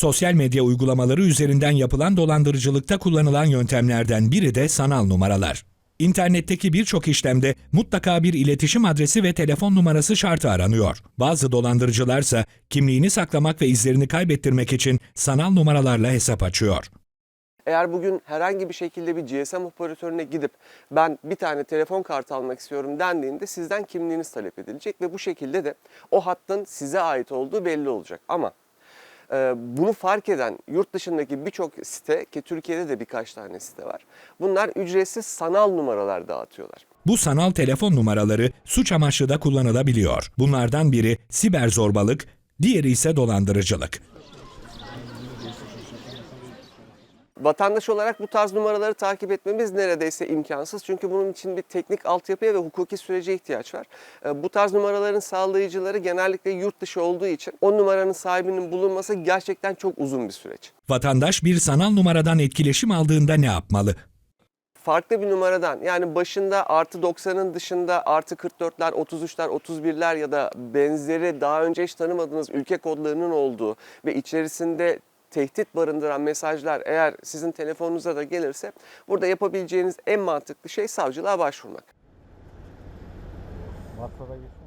Sosyal medya uygulamaları üzerinden yapılan dolandırıcılıkta kullanılan yöntemlerden biri de sanal numaralar. İnternetteki birçok işlemde mutlaka bir iletişim adresi ve telefon numarası şartı aranıyor. Bazı dolandırıcılarsa kimliğini saklamak ve izlerini kaybettirmek için sanal numaralarla hesap açıyor. Eğer bugün herhangi bir şekilde bir GSM operatörüne gidip ben bir tane telefon kartı almak istiyorum dendiğinde sizden kimliğiniz talep edilecek ve bu şekilde de o hattın size ait olduğu belli olacak. Ama bunu fark eden yurt dışındaki birçok site ki Türkiye'de de birkaç tane site var. Bunlar ücretsiz sanal numaralar dağıtıyorlar. Bu sanal telefon numaraları suç amaçlı da kullanılabiliyor. Bunlardan biri siber zorbalık, diğeri ise dolandırıcılık. Vatandaş olarak bu tarz numaraları takip etmemiz neredeyse imkansız. Çünkü bunun için bir teknik altyapıya ve hukuki sürece ihtiyaç var. E, Bu tarz numaraların sağlayıcıları genellikle yurt dışı olduğu için o numaranın sahibinin bulunması gerçekten çok uzun bir süreç. Vatandaş bir sanal numaradan etkileşim aldığında ne yapmalı? Farklı bir numaradan yani başında artı 90'ın dışında artı 44'ler, 33'ler, 31'ler ya da benzeri daha önce hiç tanımadığınız ülke kodlarının olduğu ve içerisinde tehdit barındıran mesajlar eğer sizin telefonunuza da gelirse burada yapabileceğiniz en mantıklı şey savcılığa başvurmak. Varsa da git.